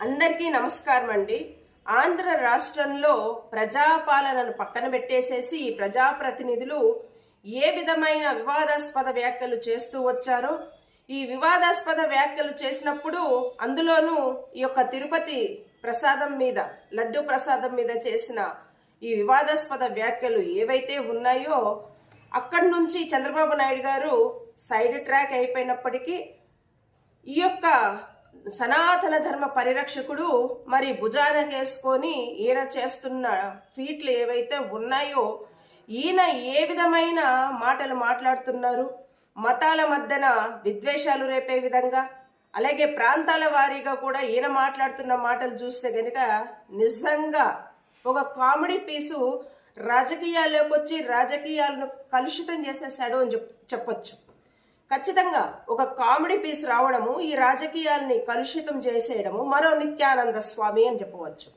అందరికీ నమస్కారం అండి. ఆంధ్ర రాష్ట్రంలో ప్రజాపాలనను పక్కన పెట్టేసేసి ఈ ప్రజాప్రతినిధులు ఏ విధమైన వివాదాస్పద వ్యాఖ్యలు చేస్తూ వచ్చారో ఈ వివాదాస్పద వ్యాఖ్యలు చేసినప్పుడు అందులోనూ ఈ యొక్క తిరుపతి ప్రసాదం మీద లడ్డు ప్రసాదం మీద చేసిన ఈ వివాదాస్పద వ్యాఖ్యలు ఏవైతే ఉన్నాయో అక్కడి నుంచి చంద్రబాబు నాయుడు గారు సైడ్ ట్రాక్ అయిపోయినప్పటికీ ఈ యొక్క సనాతన ధర్మ పరిరక్షకుడు మరి భుజాన వేసుకొని ఈయన చేస్తున్న ఫీట్లు ఏవైతే ఉన్నాయో ఈయన ఏ విధమైన మాటలు మాట్లాడుతున్నారు? మతాల మధ్యన విద్వేషాలు రేపే విధంగా అలాగే ప్రాంతాల వారీగా కూడా ఈయన మాట్లాడుతున్న మాటలు చూస్తే కనుక నిజంగా ఒక కామెడీ పీసు రాజకీయాల్లోకి వచ్చి రాజకీయాలను కలుషితం చేసేసాడు అని చెప్ చెప్పొచ్చు. ఖచ్చితంగా ఒక కామెడీ పీస్ రావడము ఈ రాజకీయాల్ని కలుషితం చేసేయడము మరో నిత్యానంద స్వామి అని చెప్పవచ్చు.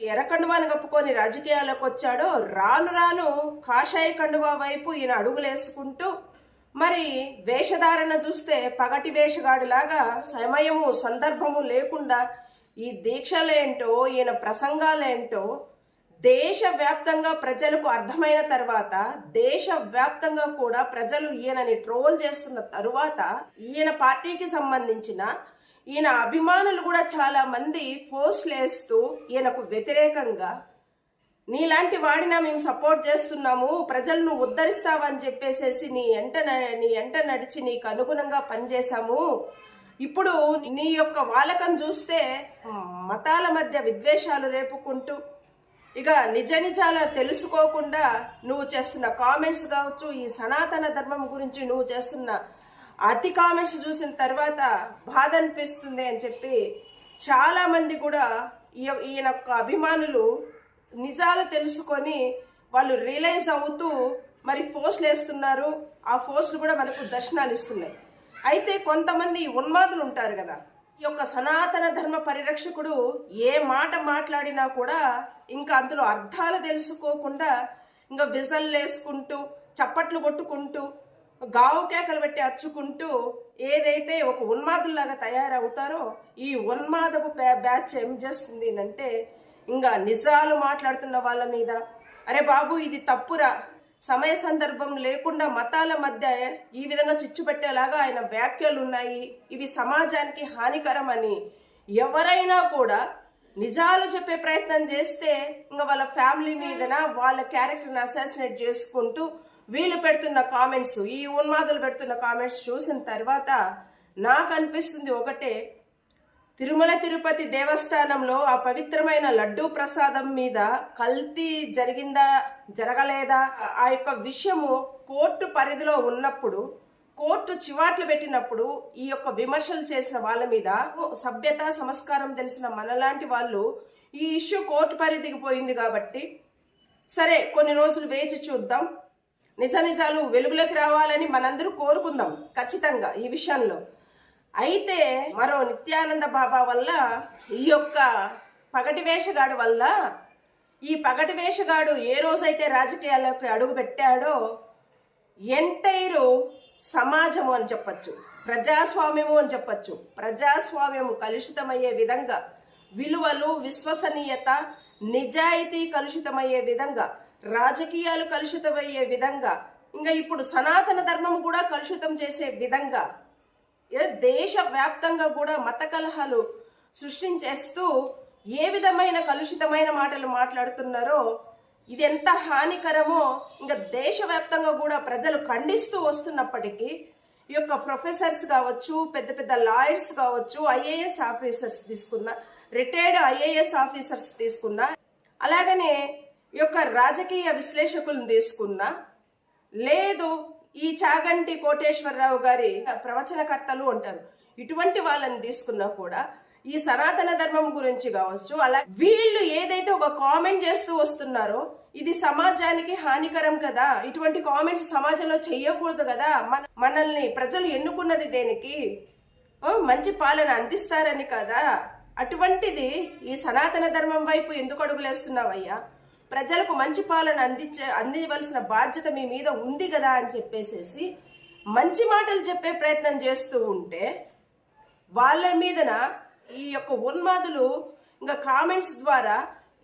ఎర్రకండువాని కప్పుకొని రాజకీయాల్లోకి వచ్చాడో రాను రాను కాషాయ కండువా వైపు ఈయన అడుగులేసుకుంటూ మరి వేషధారణ చూస్తే పగటి వేషగాడిలాగా సమయము సందర్భము లేకుండా ఈ దీక్షలేంటో ఈయన ప్రసంగాలేంటో దేశవ్యాప్తంగా ప్రజలకు అర్థమైన తర్వాత దేశవ్యాప్తంగా కూడా ప్రజలు ఈయనని ట్రోల్ చేస్తున్న తరువాత ఈయన పార్టీకి సంబంధించిన ఈయన అభిమానులు కూడా చాలా మంది పోస్టులు వేస్తూ ఈయనకు వ్యతిరేకంగా నీలాంటి వాడినా మేము సపోర్ట్ చేస్తున్నాము ప్రజలను ఉద్ధరిస్తావని చెప్పేసేసి నీ ఎంట న- నీ ఎంట నడిచి నీకు అనుగుణంగా పనిచేశాము. ఇప్పుడు నీ యొక్క వాలకం చూస్తే మతాల మధ్య విద్వేషాలు రేపుకుంటూ ఇక నిజ నిజాలు తెలుసుకోకుండా నువ్వు చేస్తున్న కామెంట్స్ కావచ్చు ఈ సనాతన ధర్మం గురించి నువ్వు చేస్తున్న అతి కామెంట్స్ చూసిన తర్వాత బాధ అనిపిస్తుంది అని చెప్పి చాలామంది కూడా ఈయన యొక్క అభిమానులు నిజాలు తెలుసుకొని వాళ్ళు రియలైజ్ అవుతూ మరి పోస్టులు వేస్తున్నారు. ఆ పోస్టులు కూడా మనకు దర్శనాలు ఇస్తున్నాయి. అయితే కొంతమంది ఉన్మాదులు ఉంటారు కదా. ఈ యొక్క సనాతన ధర్మ పరిరక్షకుడు ఏ మాట మాట్లాడినా కూడా ఇంకా అందులో అర్థాలు తెలుసుకోకుండా ఇంకా విజల్ వేసుకుంటూ చప్పట్లు కొట్టుకుంటూ గావు కేకలు పెట్టి అచ్చుకుంటూ ఏదైతే ఒక ఉన్మాదుల్లాగా తయారవుతారో ఈ ఉన్మాదపు బ్యాచ్ ఏం చేస్తుంది అంటే ఇంకా నిజాలు మాట్లాడుతున్న వాళ్ళ మీద అరే బాబు ఇది తప్పురా సమయ సందర్భం లేకుండా మతాల మధ్య ఈ విధంగా చిచ్చు పెట్టేలాగా ఆయన వ్యాఖ్యలు ఉన్నాయి. ఇవి సమాజానికి హానికరమని. ఎవరైనా కూడా నిజాలు చెప్పే ప్రయత్నం చేస్తే ఇంకా వాళ్ళ ఫ్యామిలీ మీదన వాళ్ళ క్యారెక్టర్ని అసాసినేట్ చేసుకుంటూ వీళ్ళు పెడుతున్న కామెంట్స్ ఈ ఉన్మాదులు పెడుతున్న కామెంట్స్ చూసిన తర్వాత నాకు అనిపిస్తుంది ఒకటే తిరుమల తిరుపతి దేవస్థానంలో ఆ పవిత్రమైన లడ్డూ ప్రసాదం మీద కల్తీ జరిగిందా జరగలేదా? ఆ యొక్క విషయము కోర్టు పరిధిలో ఉన్నప్పుడు కోర్టు చివాట్లు పెట్టినప్పుడు ఈ యొక్క విమర్శలు చేసిన వాళ్ళ మీద సభ్యత సంస్కారం తెలిసిన మనలాంటి వాళ్ళు ఈ ఇష్యూ కోర్టు పరిధికి పోయింది కాబట్టి సరే కొన్ని రోజులు వేచి చూద్దాం. నిజ నిజాలు వెలుగులోకి రావాలని మనందరూ కోరుకుందాం ఖచ్చితంగా ఈ విషయంలో. అయితే మరో నిత్యానంద బాబా వల్ల ఈ యొక్క పగటి వేషగాడు వల్ల ఈ పగటి వేషగాడు ఏ రోజైతే రాజకీయాల్లోకి అడుగు పెట్టాడో ఎంటైరు సమాజము అని చెప్పచ్చు ప్రజాస్వామ్యము అని చెప్పచ్చు. ప్రజాస్వామ్యము కలుషితమయ్యే విధంగా విలువలు విశ్వసనీయత నిజాయితీ కలుషితమయ్యే విధంగా రాజకీయాలు కలుషితమయ్యే విధంగా ఇంకా ఇప్పుడు సనాతన ధర్మం కూడా కలుషితం చేసే విధంగా దేశవ్యాప్తంగా కూడా మత కలహాలు సృష్టించేస్తూ ఏ విధమైన కలుషితమైన మాటలు మాట్లాడుతున్నారో ఇది ఎంత హానికరమో ఇంకా దేశవ్యాప్తంగా కూడా ప్రజలు ఖండిస్తూ వస్తున్నప్పటికీ ఈ యొక్క ప్రొఫెసర్స్ కావచ్చు పెద్ద పెద్ద లాయర్స్ కావచ్చు ఐఏఎస్ ఆఫీసర్స్ తీసుకున్న రిటైర్డ్ ఐఏఎస్ ఆఫీసర్స్ తీసుకున్న అలాగనే ఈ యొక్క రాజకీయ విశ్లేషకులను తీసుకున్న లేదు ఈ చాగంటి కోటేశ్వరరావు గారి ప్రవచనకర్తలు ఉంటారు ఇటువంటి వాళ్ళని తీసుకున్నా కూడా ఈ సనాతన ధర్మం గురించి కావచ్చు అలా వీళ్ళు ఏదైతే ఒక కామెంట్ చేస్తూ వస్తున్నారో ఇది సమాజానికి హానికరం కదా. ఇటువంటి కామెంట్స్ సమాజంలో చెయ్యకూడదు కదా. మన మనల్ని ప్రజలు ఎన్నుకున్నది దేనికి? ఓ, మంచి పాలన అందిస్తారని కదా. అటువంటిది ఈ సనాతన ధర్మం వైపు ఎందుకు అడుగులేస్తున్నావయ్యా? ప్రజలకు మంచి పాలన అందించే అందివలసిన బాధ్యత మీ మీద ఉంది కదా అని చెప్పేసేసి మంచి మాటలు చెప్పే ప్రయత్నం చేస్తూ ఉంటే వాళ్ళ మీదన ఈ యొక్క ఉన్మాదులు ఇంకా కామెంట్స్ ద్వారా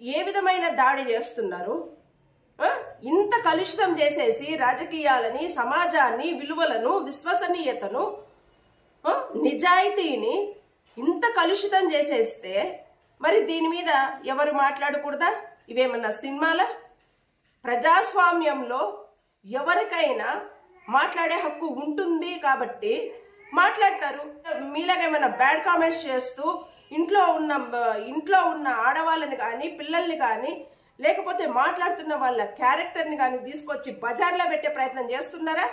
ఏ విధమైన దాడి చేస్తున్నారు? ఇంత కలుషితం చేసేసి రాజకీయాలని సమాజాన్ని విలువలను విశ్వసనీయతను నిజాయితీని ఇంత కలుషితం చేసేస్తే మరి దీని మీద ఎవరు మాట్లాడకూడదా? ఇవేమన్నా సినిమాలా? ప్రజాస్వామ్యంలో ఎవరికైనా మాట్లాడే హక్కు ఉంటుంది కాబట్టి మాట్లాడతారు. మీలాగేమైనా బ్యాడ్ కామెంట్స్ చేస్తూ ఇంట్లో ఉన్న ఇంట్లో ఉన్న ఆడవాళ్ళని కానీ పిల్లల్ని కానీ లేకపోతే మాట్లాడుతున్న వాళ్ళ క్యారెక్టర్ని కానీ తీసుకొచ్చి బజార్లో పెట్టే ప్రయత్నం చేస్తున్నారా?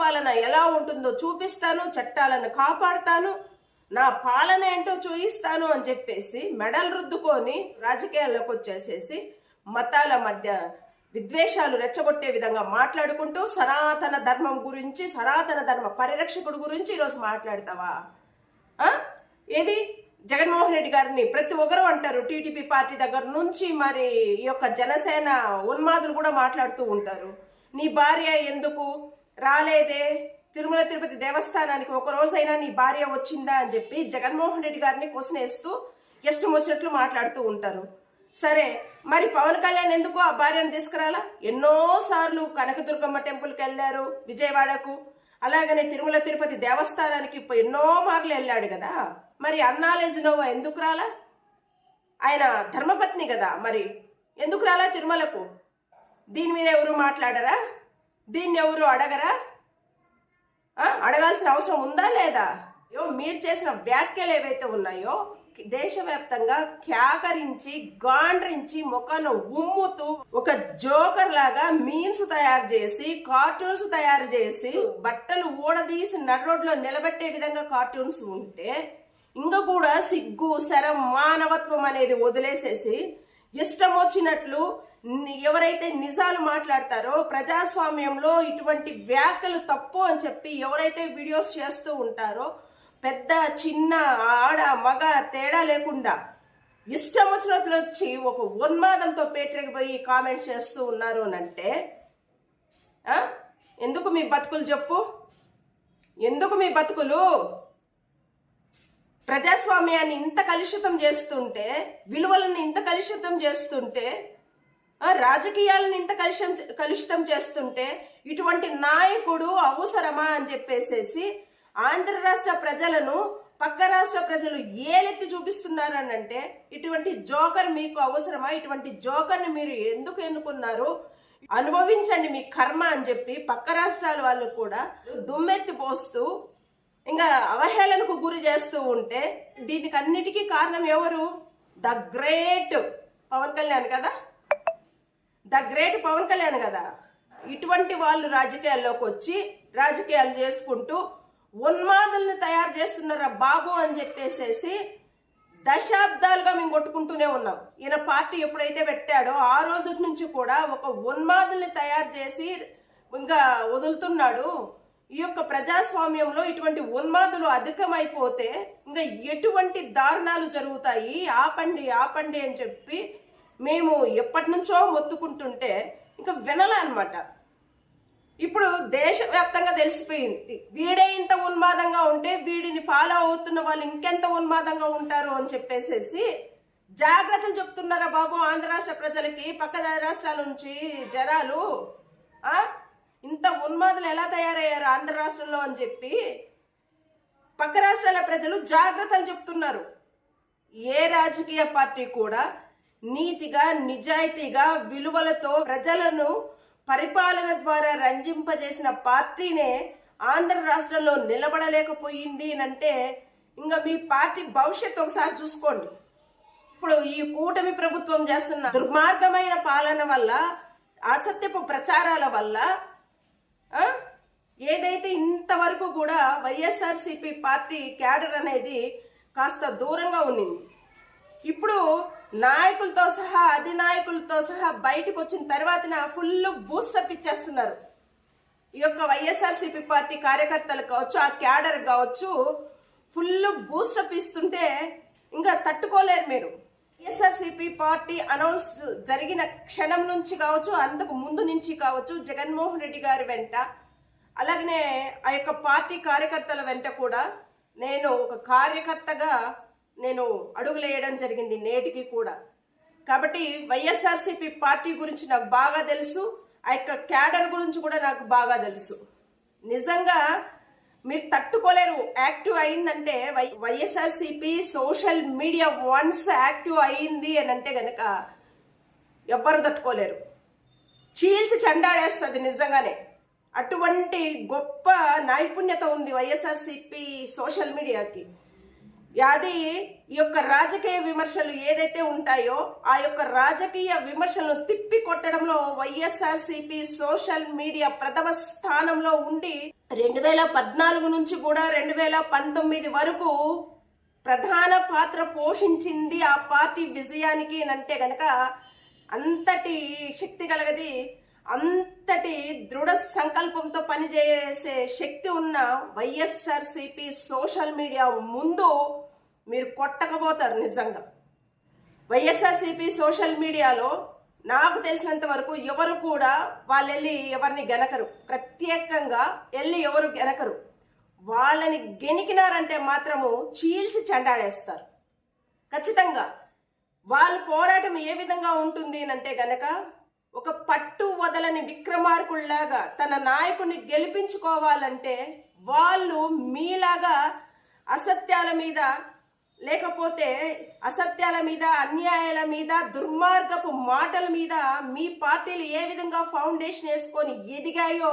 పాలన ఎలా ఉంటుందో చూపిస్తాను చట్టాలను కాపాడుతాను. నా పాలన ఏంటో చూయిస్తాను అని చెప్పేసి మెడల్ రుద్దుకొని రాజకీయాల్లోకి వచ్చేసేసి మతాల మధ్య విద్వేషాలు రెచ్చగొట్టే విధంగా మాట్లాడుకుంటూ సనాతన ధర్మం గురించి సనాతన ధర్మ పరిరక్షకుడు గురించి ఈరోజు మాట్లాడతావా? ఏది? జగన్మోహన్ రెడ్డి గారిని ప్రతి ఒక్కరు అంటారు టీడీపీ పార్టీ దగ్గర నుంచి మరి ఈ యొక్క జనసేన ఉన్మాదులు కూడా మాట్లాడుతూ ఉంటారు. నీ భార్య ఎందుకు రాలేదే? తిరుమల తిరుపతి దేవస్థానానికి ఒక రోజైనా నీ భార్య వచ్చిందా అని చెప్పి జగన్మోహన్ రెడ్డి గారిని క్వశ్చన్ ఇష్టం వచ్చినట్లు మాట్లాడుతూ ఉంటారు. సరే మరి పవన్ కళ్యాణ్ ఎందుకు ఆ భార్యను తీసుకురాలా? ఎన్నోసార్లు కనకదుర్గమ్మ టెంపుల్కి వెళ్ళారు విజయవాడకు. అలాగనే తిరుమల తిరుపతి దేవస్థానానికి ఇప్పుడు ఎన్నో మార్లు వెళ్ళాడు కదా. మరి అన్నాలేజినోవా ఎందుకు రాలా? ఆయన ధర్మపత్ని కదా మరి. ఎందుకు రాలా తిరుమలకు? దీని మీద ఎవరు మాట్లాడరా? దీన్ని ఎవరు అడగరా? అడగాల్సిన అవసరం ఉందా లేదా? అయ్యో మీరు చేసిన వ్యాఖ్యలు ఏవైతే ఉన్నాయో దేశవ్యాప్తంగా క్యాకరించి గాండ్రించి ముఖాన్ని ఉమ్ముతూ ఒక జోకర్ లాగా మీమ్స్ తయారు చేసి కార్టూన్స్ తయారు చేసి బట్టలు ఊడదీసి నడరోడ్లో నిలబెట్టే విధంగా కార్టూన్స్ ఉంటే ఇంకా కూడా సిగ్గు శరం మానవత్వం అనేది వదిలేసేసి ఇష్టం వచ్చినట్లు ఎవరైతే నిజాలు మాట్లాడతారో ప్రజాస్వామ్యంలో ఇటువంటి వ్యాఖ్యలు తప్పు అని చెప్పి ఎవరైతే వీడియోస్ చేస్తూ ఉంటారో పెద్ద చిన్న ఆడ మగ తేడా లేకుండా ఇష్టం వచ్చినట్లు వచ్చి ఒక ఉన్మాదంతో పేటరికి పోయి కామెంట్స్ చేస్తూ ఉన్నారు అని అంటే ఎందుకు మీ బతుకులు చెప్పు? ఎందుకు మీ బతుకులు? ప్రజాస్వామ్యాన్ని ఇంత కలుషితం చేస్తుంటే విలువలను ఇంత కలుషితం చేస్తుంటే రాజకీయాలను ఇంత కలుషం కలుషితం చేస్తుంటే ఇటువంటి నాయకుడు అవసరమా అని చెప్పేసేసి ఆంధ్ర రాష్ట్ర ప్రజలను పక్క రాష్ట్ర ప్రజలు ఏలెత్తి చూపిస్తున్నారని అంటే ఇటువంటి జోకర్ మీకు అవసరమా? ఇటువంటి జోకర్ని మీరు ఎందుకు ఎన్నుకున్నారు? అనుభవించండి మీ కర్మ అని చెప్పి పక్క రాష్ట్రాల వాళ్ళు కూడా దుమ్మెత్తి పోస్తూ ఇంకా అవహేళనకు గురి చేస్తూ ఉంటే దీనికి అన్నిటికీ కారణం ఎవరు? ద గ్రేట్ పవన్ కళ్యాణ్ కదా? ద గ్రేట్ పవన్ కళ్యాణ్ కదా. ఇటువంటి వాళ్ళు రాజకీయాల్లోకి వచ్చి రాజకీయాలు చేసుకుంటూ ఉన్మాదుల్ని తయారు చేస్తున్నారా బాబు అని చెప్పేసేసి దశాబ్దాలుగా మేము కొట్టుకుంటూనే ఉన్నాం. ఈయన పార్టీ ఎప్పుడైతే పెట్టాడో ఆ రోజు నుంచి కూడా ఒక ఉన్మాదుల్ని తయారు చేసి ఇంకా వదులుతున్నాడు. ఈ యొక్క ప్రజాస్వామ్యంలో ఇటువంటి ఉన్మాదులు అధికమైపోతే ఇంకా ఎటువంటి దారుణాలు జరుగుతాయి? ఆపండి ఆపండి అని చెప్పి మేము ఎప్పటి నుంచో మొత్తుకుంటుంటే ఇంకా వినలే అనమాట ఇప్పుడు దేశవ్యాప్తంగా తెలిసిపోయింది. వీడే ఇంత ఉన్మాదంగా ఉంటే వీడిని ఫాలో అవుతున్న వాళ్ళు ఇంకెంత ఉన్మాదంగా ఉంటారు అని చెప్పేసేసి జాగ్రత్తలు చెప్తున్నారా బాబు ఆంధ్ర రాష్ట్ర ప్రజలకి పక్క రాష్ట్రాల నుంచి జనాలు? ఇంత ఉన్మాదులు ఎలా తయారయ్యారు ఆంధ్ర రాష్ట్రంలో అని చెప్పి పక్క రాష్ట్రాల ప్రజలు జాగ్రత్తలు చెప్తున్నారు. ఏ రాజకీయ పార్టీ కూడా నీతిగా నిజాయితీగా విలువలతో ప్రజలను పరిపాలన ద్వారా రంజింపజేసిన పార్టీనే ఆంధ్ర రాష్ట్రంలో నిలబడలేకపోయింది అంటే ఇంకా మీ పార్టీ భవిష్యత్తు ఒకసారి చూసుకోండి. ఇప్పుడు ఈ కూటమి ప్రభుత్వం చేస్తున్న దుర్మార్గమైన పాలన వల్ల అసత్యపు ప్రచారాల వల్ల ఏదైతే ఇంతవరకు కూడా వైఎస్ఆర్సీపీ పార్టీ క్యాడర్ అనేది కాస్త దూరంగా ఉన్నింది. ఇప్పుడు నాయకులతో సహా అధినాయకులతో సహా బయటకు వచ్చిన తర్వాతన ఫుల్ బూస్టప్ ఇచ్చేస్తున్నారు. ఈ యొక్క వైఎస్ఆర్సీపీ పార్టీ కార్యకర్తలు కావచ్చు ఆ క్యాడర్ కావచ్చు ఫుల్ బూస్టప్ ఇస్తుంటే ఇంకా తట్టుకోలేరు మీరు. వైఎస్ఆర్సీపీ పార్టీ అనౌన్స్ జరిగిన క్షణం నుంచి కావచ్చు అంతకు ముందు నుంచి కావచ్చు జగన్మోహన్ రెడ్డి గారి వెంట అలాగనే ఆ యొక్క పార్టీ కార్యకర్తల వెంట కూడా నేను ఒక కార్యకర్తగా నేను అడుగులేయడం జరిగింది నేటికి కూడా. కాబట్టి వైఎస్ఆర్సీపీ పార్టీ గురించి నాకు బాగా తెలుసు ఆ యొక్క క్యాడర్ గురించి కూడా నాకు బాగా తెలుసు. నిజంగా మీరు తట్టుకోలేరు యాక్టివ్ అయిందంటే Y YSRCP social media once active అయింది అని అంటే గనక ఎవ్వరు తట్టుకోలేరు. చీల్చి చెండాడేస్తుంది నిజంగానే. అటువంటి గొప్ప నైపుణ్యత ఉంది వైఎస్ఆర్సీపీ సోషల్ మీడియాకి. అది ఈ యొక్క రాజకీయ విమర్శలు ఏదైతే ఉంటాయో ఆ యొక్క రాజకీయ విమర్శలను తిప్పి కొట్టడంలో వైఎస్ఆర్సీపీ సోషల్ మీడియా ప్రథమ స్థానంలో ఉండి రెండు వేల పద్నాలుగు నుంచి కూడా రెండు వేల పంతొమ్మిది వరకు ప్రధాన పాత్ర పోషించింది ఆ పార్టీ విజయానికి అంటే గనక అంతటి శక్తి కలగది అంతటి దృఢ సంకల్పంతో పనిచేసే శక్తి ఉన్న వైఎస్ఆర్సిపి సోషల్ మీడియా ముందు మీరు కొట్టకపోతారు నిజంగా. వైఎస్ఆర్సిపి సోషల్ మీడియాలో నాకు తెలిసినంత వరకు ఎవరు కూడా వాళ్ళు వెళ్ళి ఎవరిని గెనకరు. ప్రత్యేకంగా వెళ్ళి ఎవరు గెనకరు. వాళ్ళని గెనికినారంటే మాత్రము చీల్చి చెండాడేస్తారు. ఖచ్చితంగా. వాళ్ళ పోరాటం ఏ విధంగా ఉంటుంది అంటే గనక ఒక పట్టు వదలని విక్రమార్కుల్లాగా తన నాయకుని గెలిపించుకోవాలంటే వాళ్ళు మీలాగా అసత్యాల మీద లేకపోతే అసత్యాల మీద అన్యాయాల మీద దుర్మార్గపు మాటల మీద మీ పార్టీలు ఏ విధంగా ఫౌండేషన్ వేసుకొని ఎదిగాయో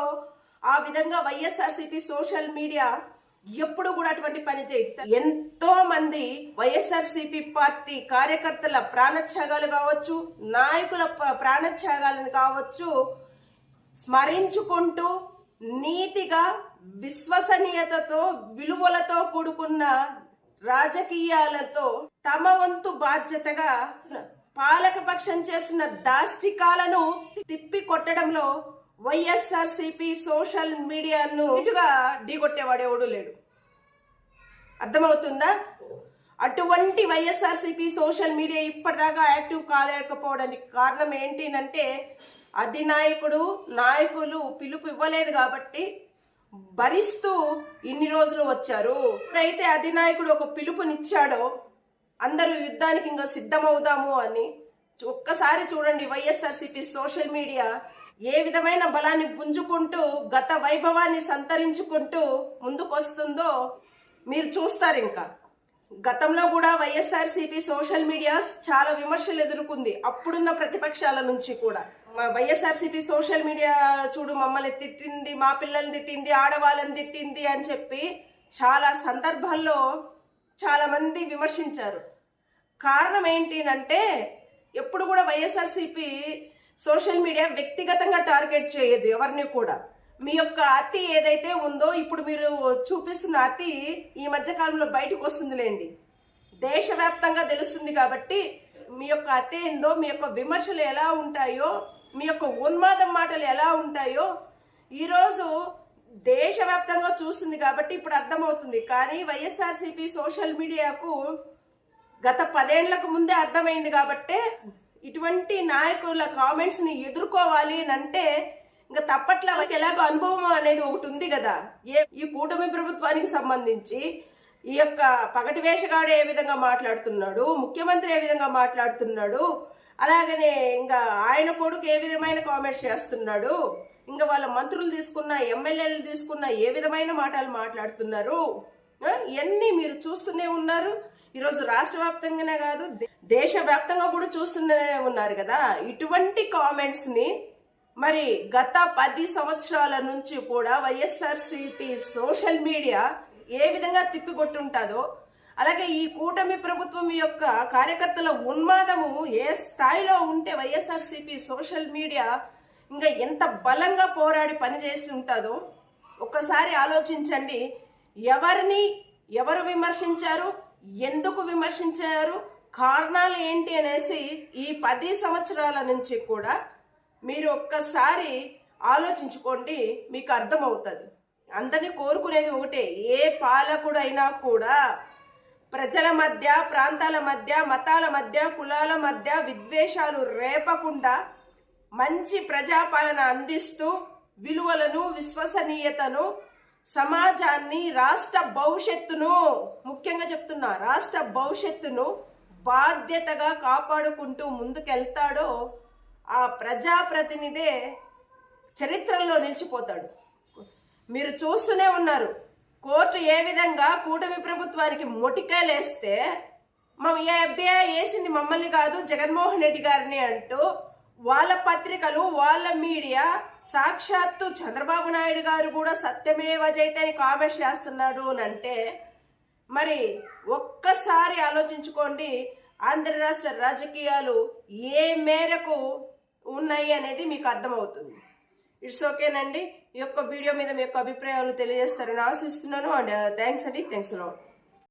ఆ విధంగా వైఎస్ఆర్సీపీ సోషల్ మీడియా ఎప్పుడు కూడా అటువంటి పని చేయదు ఎంతో మంది వైఎస్ఆర్సీపీ పార్టీ కార్యకర్తల ప్రాణత్యాగాలు కావచ్చు నాయకుల ప్రాణత్యాగాలను కావచ్చు స్మరించుకుంటూ నీతిగా విశ్వసనీయతతో విలువలతో కూడుకున్న రాజకీయాలతో తమ వంతు బాధ్యతగా పాలక పక్షం చేస్తున్న దాష్టికాలను తిప్పి కొట్టడంలో వైఎస్ఆర్సీపీ సోషల్ మీడియాను ఇటుగా ఢీకొట్టేవాడు లేడు. అర్థమవుతుందా? అటువంటి వైఎస్ఆర్సిపి సోషల్ మీడియా ఇప్పటిదాకా యాక్టివ్ కాలేకపోవడానికి కారణం ఏంటినంటే అధినాయకుడు నాయకులు పిలుపు ఇవ్వలేదు కాబట్టి భరిస్తూ ఇన్ని రోజులు వచ్చారు. ఎప్పుడైతే అధినాయకుడు ఒక పిలుపునిచ్చాడో అందరూ యుద్ధానికి ఇంకా సిద్ధమవుదాము అని ఒక్కసారి చూడండి వైఎస్ఆర్సీపీ సోషల్ మీడియా ఏ విధమైన బలాన్ని పుంజుకుంటూ గత వైభవాన్ని సంతరించుకుంటూ ముందుకొస్తుందో మీరు చూస్తారు ఇంకా. గతంలో కూడా వైఎస్ఆర్సీపీ సోషల్ మీడియా చాలా విమర్శలు ఎదుర్కొంది. అప్పుడున్న ప్రతిపక్షాల నుంచి కూడా. మా వైఎస్ఆర్సీపీ సోషల్ మీడియా చూడు మమ్మల్ని తిట్టింది మా పిల్లల్ని తిట్టింది ఆడవాళ్ళని తిట్టింది అని చెప్పి చాలా సందర్భాల్లో చాలామంది విమర్శించారు. కారణం ఏంటి అంటే ఎప్పుడు కూడా వైఎస్ఆర్సీపీ సోషల్ మీడియా వ్యక్తిగతంగా టార్గెట్ చేయదు ఎవరిని కూడా. మీ యొక్క అతి ఏదైతే ఉందో ఇప్పుడు మీరు చూపిస్తున్న అతి ఈ మధ్య కాలంలో బయటకు వస్తుందిలేండి. దేశవ్యాప్తంగా తెలుస్తుంది కాబట్టి మీ యొక్క అతి ఏందో మీ యొక్క విమర్శలు ఎలా ఉంటాయో మీ యొక్క ఉన్మాదం మాటలు ఎలా ఉంటాయో ఈరోజు దేశవ్యాప్తంగా చూస్తుంది కాబట్టి ఇప్పుడు అర్థమవుతుంది. కానీ వైఎస్ఆర్సీపీ సోషల్ మీడియాకు గత పదేళ్ళకు ముందే అర్థమైంది కాబట్టే ఇటువంటి నాయకుల కామెంట్స్ని ఎదుర్కోవాలి అని అంటే ఇంకా తప్పట్ల వాళ్ళకి ఎలాగో అనుభవం అనేది ఒకటి ఉంది కదా. ఏ ఈ కూటమి ప్రభుత్వానికి సంబంధించి ఈ యొక్క పగటి వేషగాడు ఏ విధంగా మాట్లాడుతున్నాడు ముఖ్యమంత్రి ఏ విధంగా మాట్లాడుతున్నాడు అలాగనే ఇంకా ఆయన కొడుకు ఏ విధమైన కామెంట్స్ చేస్తున్నాడు ఇంకా వాళ్ళ మంత్రులు తీసుకున్న ఎమ్మెల్యేలు తీసుకున్న ఏ విధమైన మాటలు మాట్లాడుతున్నారు? ఇవన్నీ మీరు చూస్తూనే ఉన్నారు. ఈరోజు రాష్ట్ర వ్యాప్తంగానే కాదు దేశవ్యాప్తంగా కూడా చూస్తూనే ఉన్నారు కదా. ఇటువంటి కామెంట్స్ని మరి గత పది సంవత్సరాల నుంచి కూడా వైఎస్ఆర్సిపి సోషల్ మీడియా ఏ విధంగా తిప్పికొట్టుంటుందో అలాగే ఈ కూటమి ప్రభుత్వం యొక్క కార్యకర్తల ఉన్మాదము ఏ స్థాయిలో ఉంటే వైఎస్ఆర్సిపి సోషల్ మీడియా ఇంకా ఎంత బలంగా పోరాడి పనిచేసి ఉంటుందో ఒక్కసారి ఆలోచించండి. ఎవరిని ఎవరు విమర్శించారు? ఎందుకు విమర్శించారు? కారణాలు ఏంటి అనేసి ఈ పది సంవత్సరాల నుంచి కూడా మీరు ఒక్కసారి ఆలోచించుకోండి మీకు అర్థమవుతుంది. అందరినీ కోరుకునేది ఒకటే ఏ పాలకుడైనా కూడా ప్రజల మధ్య ప్రాంతాల మధ్య మతాల మధ్య కులాల మధ్య విద్వేషాలు రేపకుండా మంచి ప్రజాపాలన అందిస్తూ విలువలను విశ్వసనీయతను సమాజాన్ని రాష్ట్ర భవిష్యత్తును ముఖ్యంగా చెప్తున్నా రాష్ట్ర భవిష్యత్తును బాధ్యతగా కాపాడుకుంటూ ముందుకెళ్తాడో ఆ ప్రజాప్రతినిధే చరిత్రలో నిలిచిపోతాడు. మీరు చూస్తూనే ఉన్నారు కోర్టు ఏ విధంగా కూటమి ప్రభుత్వానికి మొటికాయలేస్తే మా ఏ అబ్బాయి వేసింది మమ్మల్ని కాదు జగన్మోహన్ రెడ్డి గారిని అంటూ వాళ్ళ పత్రికలు వాళ్ళ మీడియా సాక్షాత్తు చంద్రబాబు నాయుడు గారు కూడా సత్యమేవ జైతే అని కామెంట్స్ చేస్తున్నాడు అని అంటే మరి ఒక్కసారి ఆలోచించుకోండి ఆంధ్ర రాష్ట్ర రాజకీయాలు ఏ మేరకు ఉన్నాయి అనేది మీకు అర్థమవుతుంది. ఇట్స్ ఓకేనండి. ఈ యొక్క వీడియో మీద మీ యొక్క అభిప్రాయాలు తెలియజేస్తారని ఆశిస్తున్నాను. అండ్ uh, థ్యాంక్స్ అండి. Thanks lot